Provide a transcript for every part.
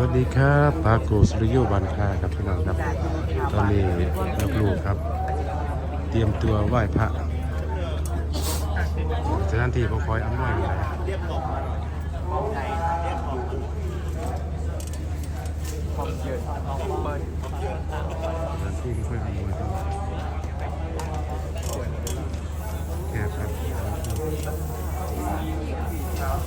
วัสดีครับปาโกสุริโยบันคาครับพี่น้องครับตอนนี้ลูกครับ เตรียมตัวไหว้พระสถานที่เขาคอยอำนวยไว้สถานที่เขาคอยอำนวยไว้แค่ครับ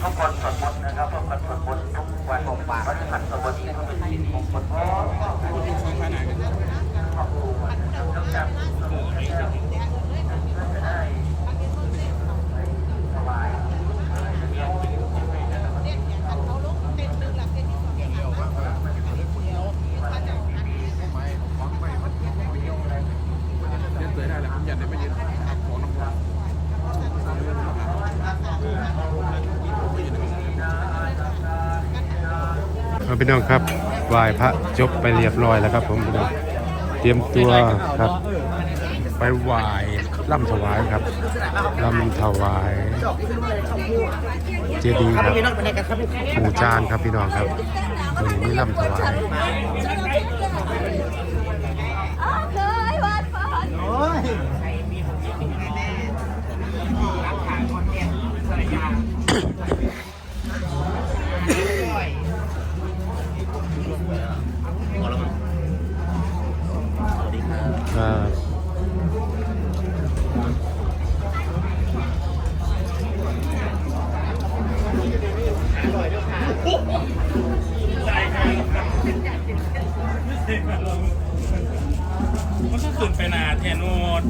ทุกคนสวดมนต์นะครับทุกคนสวดมนต์ทุกวันของป่าพระหันสวดมนต์ก็เป็นสิริมงคลเพราะ เล่นเสือได้แหละผมยันได้ไม่ยืนของน้ำมัน ครับ พี่น้องครับไหว้พระจบไปเรียบร้อยแล้วครับ ผมพี่น้องเตรียมตัวครับ ไปไหว้ล่ำถวายครับล่ำถวายเจดีย์ครับปู่จานครับพี่น้องครับวันนี้มีล่ำถวาย มันก็ขึ้นไปนาแทนโนด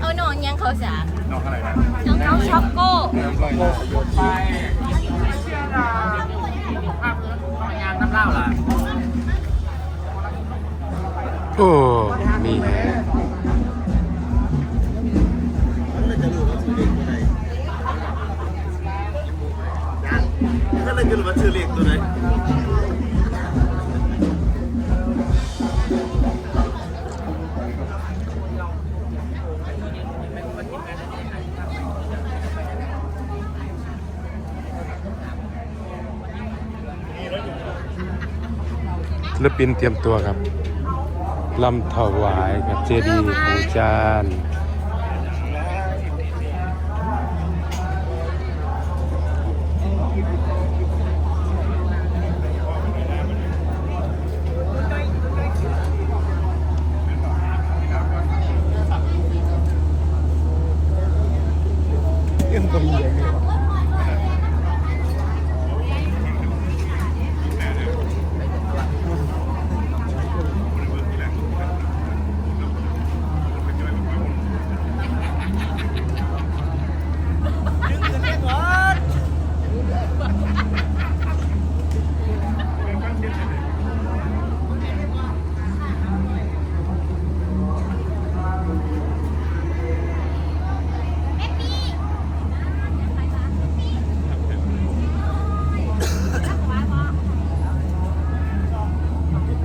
เอาน้องยังเขาสาน้องเท่าไหร่นะน้องน้องช็อกโก้ไปโอ้มีแฮะก็เลยคือมาชื่อเรียกตัวไหนศิลปินเตรียมตัวครับลำถวายกับเจดีย์ปู่จาน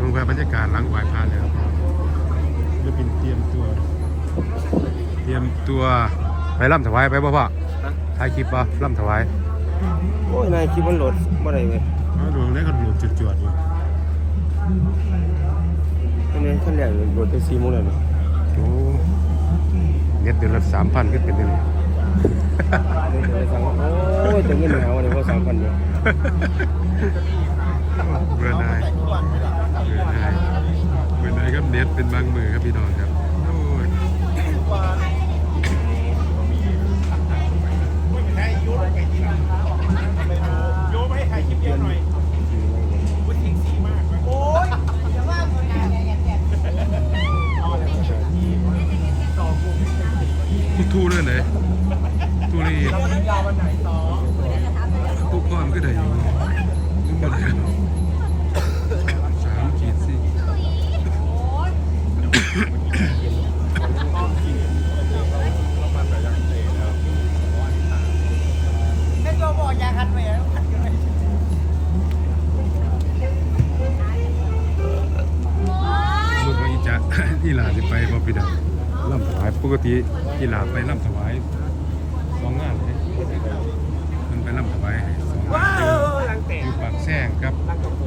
ลงไปบรรยากาศหลังไหว้พระเลยครับศิลปินเตรียมตัว เตรียมตัวไปล่ำถวายไปบ่พ่อถ่ายคลิปป่ะล่ำถวายโอ้ยนายคิดมันโหลดบ่ได้เว้ยอ๋อดูได้ก็ดูจุดๆอยู่อันนี้ขั้นแรกโหลดไป4โมงแล้วนี่โอ้เน็ตเดือนละสามพันขึ้นเป็นเดือนเดี๋ยวไปสั่งว่าโอ้ยแต่เงินหาวันนี้พอ3,000เดียวเบื่อหน่ายเบื่อหน่ายเบื่อหน่ายครับเน็ตเป็นบางมือครับพี่น้องครับ ก็ได้อยู่นึกว่าได้สามขีดสี่บอกยาคันไปแล้วคันกันเลยลูกว่อีจ๊ะอีหลาจะไปบอพี่ดาล่ำถวายปกติอีหลาไปล่ำถวายสองงานเลยมันไปล่ำถวาย ว้าวลังแตกอยู่ปากแซงครับงกระโ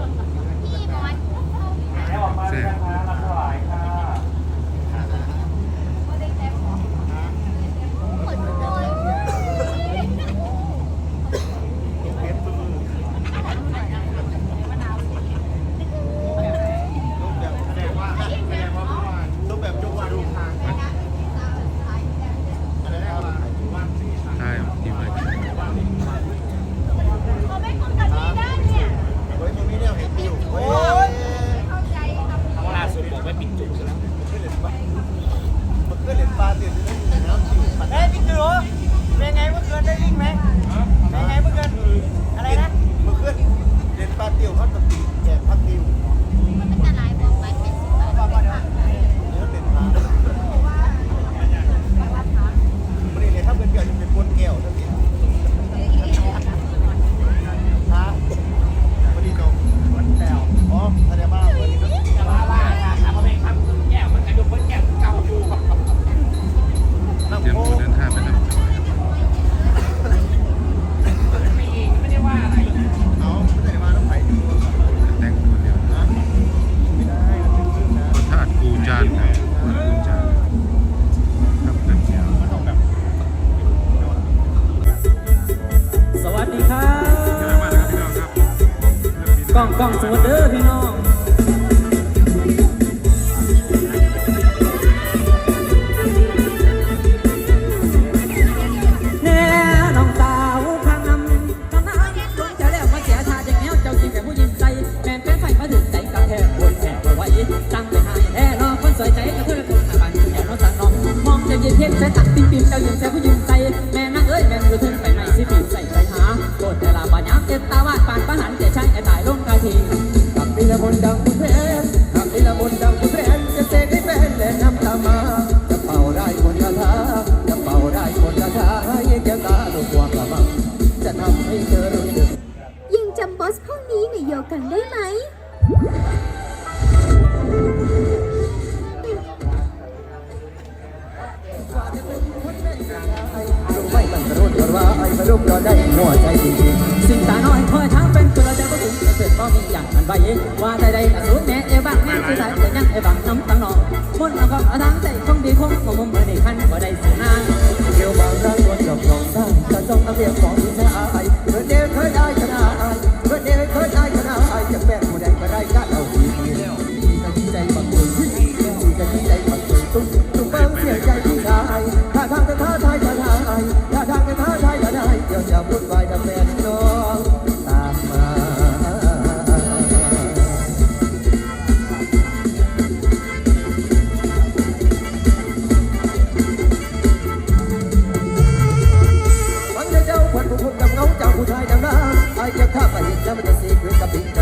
ก้องก้องสวัสดีพี่น้อง ได้ไหมว่าไดใจจริงแม่เอว่าใแน่เอบัที่ายแต่ยังเอบังน้ำตังนองคนเอาก็ทั้งใจคงดีคงมุมมือในขั้นบ่ได้สนางเกี่ยวบางรักโดนจับจองสร้งกระจองเอาเรียบของ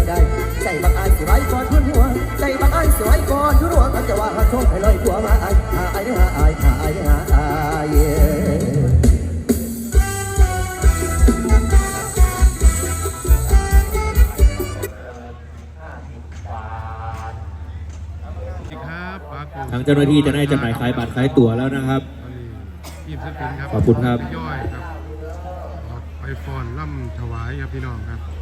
ได้ ใจบากอายสิไว้ก่อนทุ่นหัว ใจบากอายสิไว้ก่อนพุ่นหัวเขาจะว่าเขโชคให้ลอยหัวมาไอายหาอายหาอาหาอายหาอายทางเจ้าหน้าที่จะได้จำหน่ายขายบัตรขายตั๋วแล้วนะครับ ขอบคุณครับ ย่อยครับ ไปฟอนล่ำถวายครับพี่น้องครับ